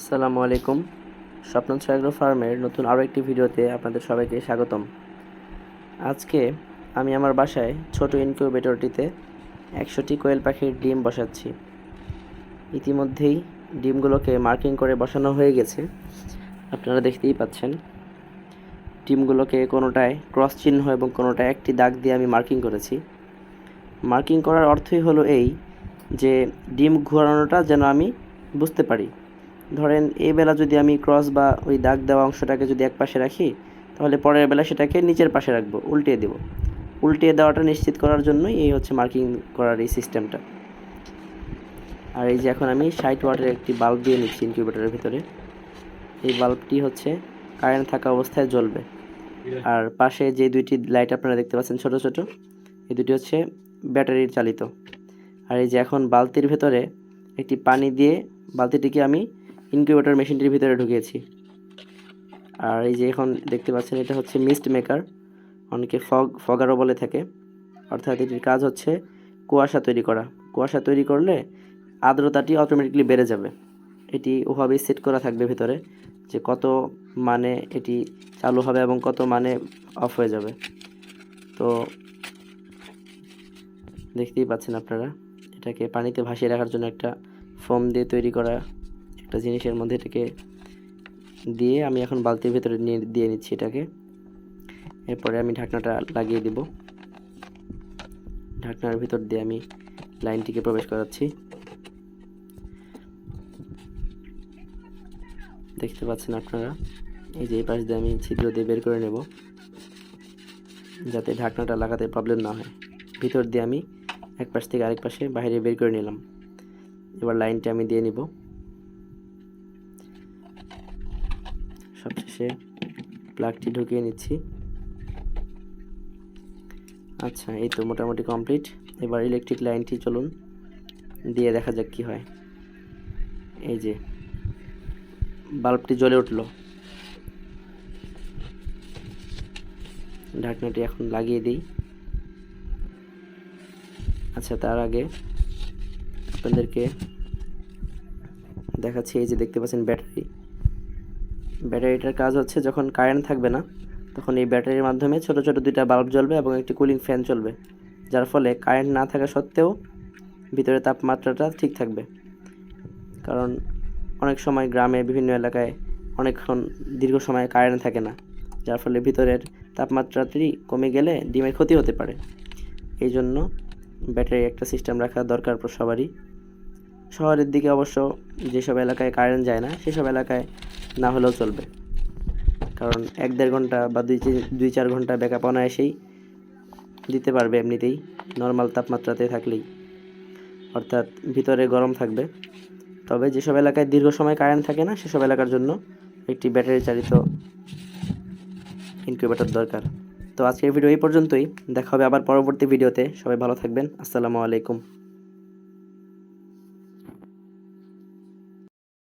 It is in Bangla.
আসসালামু আলাইকুম। স্বপ্ন ছয়াগ্রো ফার্মের নতুন আরও একটি ভিডিওতে আপনাদের সবাইকে স্বাগতম। আজকে আমি আমার বাসায় ছোট ইনকিউবেটরটিতে একশোটি কোয়েল পাখির ডিম বসাচ্ছি। ইতিমধ্যেই ডিমগুলোকে মার্কিং করে বসানো হয়ে গেছে। আপনারা দেখতেই পাচ্ছেন। ডিমগুলোকে কোনোটায় ক্রস চিহ্ন এবং কোনোটায় একটি দাগ দিয়ে আমি মার্কিং করেছি। মার্কিং করার অর্থই হলো এই যে ডিম ঘোরানোটা যেন আমি বুঝতে পারি। ধরেন, এই বেলা যদি আমি ক্রস বা ওই দাগ দেওয়া অংশটাকে যদি এক পাশে রাখি, তাহলে পরের বেলা সেটাকে নিচের পাশে রাখব, উল্টিয়ে দেবো। উল্টিয়ে দেওয়াটা নিশ্চিত করার জন্যই এই হচ্ছে মার্কিং করার এই সিস্টেমটা আর এই যে এখন আমি ষাট ওয়াটের একটি বাল্ব দিয়ে নিচ্ছি ইনকিউবেটারের ভিতরে। এই বাল্বটি হচ্ছে কারেন্ট থাকা অবস্থায় জ্বলবে। আর পাশে যে দুইটি লাইট আপনারা দেখতে পাচ্ছেন ছোট ছোট, এই দুটি হচ্ছে ব্যাটারি চালিত। আর এই যে এখন বালতির ভেতরে একটি পানি দিয়ে বালতিটিকে আমি ইনকিউবেটর মেশিনটির ভিতরে ঢুকিয়েছি। আর এই যে এখন দেখতে পাচ্ছেন, এটা হচ্ছে মিস্ট মেকার। অনেকে ফগ, ফগারও বলে থাকে। অর্থাৎ এটির কাজ হচ্ছে কুয়াশা তৈরি করা। কুয়াশা তৈরি করলে আর্দ্রতাটি অটোমেটিকলি বেড়ে যাবে। এটি ওভাবেই সেট করা থাকবে ভিতরে যে কত মানে এটি চালু হবে এবং কত মানে অফ হয়ে যাবে। তো দেখতেই পাচ্ছেন আপনারা, এটাকে পানিতে ভাসিয়ে রাখার জন্য একটা ফোম দিয়ে তৈরি করা একটা জিনিসের মধ্যে এটাকে দিয়ে আমি এখন বালতির ভেতরে নিয়ে, দিয়ে নিচ্ছি এটাকে। এরপরে আমি ঢাকনাটা লাগিয়ে দিব। ঢাকনার ভিতর দিয়ে আমি লাইনটিকে প্রবেশ করাচ্ছি। দেখতে পাচ্ছেন আপনারা? এই যে এই পাশ দিয়ে আমি ছিদ্র দিয়ে বের করে নেব, যাতে ঢাকনাটা লাগাতে প্রবলেম না হয়। ভিতর দিয়ে আমি এক পাশ থেকে আরেক পাশে বাইরে বের করে নিলাম। এবার লাইনটা আমি দিয়ে নিব। সবশেষে প্লাগটি ঢুকিয়ে নিচ্ছি। আচ্ছা এই তো মোটামুটি কমপ্লিট এবার ইলেকট্রিক লাইনটি চলুন, দিয়ে দেখা যাক কি হয়। এই যে বাল্বটি জ্বলে উঠল। ঢাকনাটি এখন লাগিয়ে দিই। আচ্ছা তার আগে আপনাদেরকে দেখাচ্ছি, এই যে দেখতে পাচ্ছেন ব্যাটারি। ব্যাটারিটার কাজ হচ্ছে যখন কারেন্ট থাকবে না, তখন এই ব্যাটারির মাধ্যমে ছোট ছোট দুইটা বাল্ব জ্বলবে এবং একটি কুলিং ফ্যান চলবে, যার ফলে কারেন্ট না থাকা সত্ত্বেও ভিতরে তাপমাত্রাটা ঠিক থাকবে। কারণ অনেক সময় গ্রামে বিভিন্ন এলাকায় অনেকক্ষণ দীর্ঘ সময় কারেন্ট থাকে না, যার ফলে ভিতরের তাপমাত্রাটি কমে গেলে ডিমের ক্ষতি হতে পারে। এই জন্য ব্যাটারি একটা সিস্টেম রাখা দরকার সবারই। শহরের দিকে অবশ্য যেসব এলাকায় কারেন্ট যায় না, সেসব এলাকায় না হলেও চলবে। কারণ এক দেড় ঘণ্টা বা দুই দুই চার ঘণ্টা ব্যাকআপ অনায়াসেই দিতে পারবে এমনিতেই নর্মাল তাপমাত্রাতে থাকলেই। অর্থাৎ ভিতরে গরম থাকবে। তবে যেসব এলাকায় দীর্ঘ সময় কারেন্ট থাকে না, সেসব এলাকার জন্য একটি ব্যাটারি চালিত ইনকিউবেটর দরকার। তো আজকের ভিডিও এই পর্যন্তই। দেখা হবে আবার পরবর্তী ভিডিওতে। সবাই ভালো থাকবেন। আসসালামু আলাইকুম।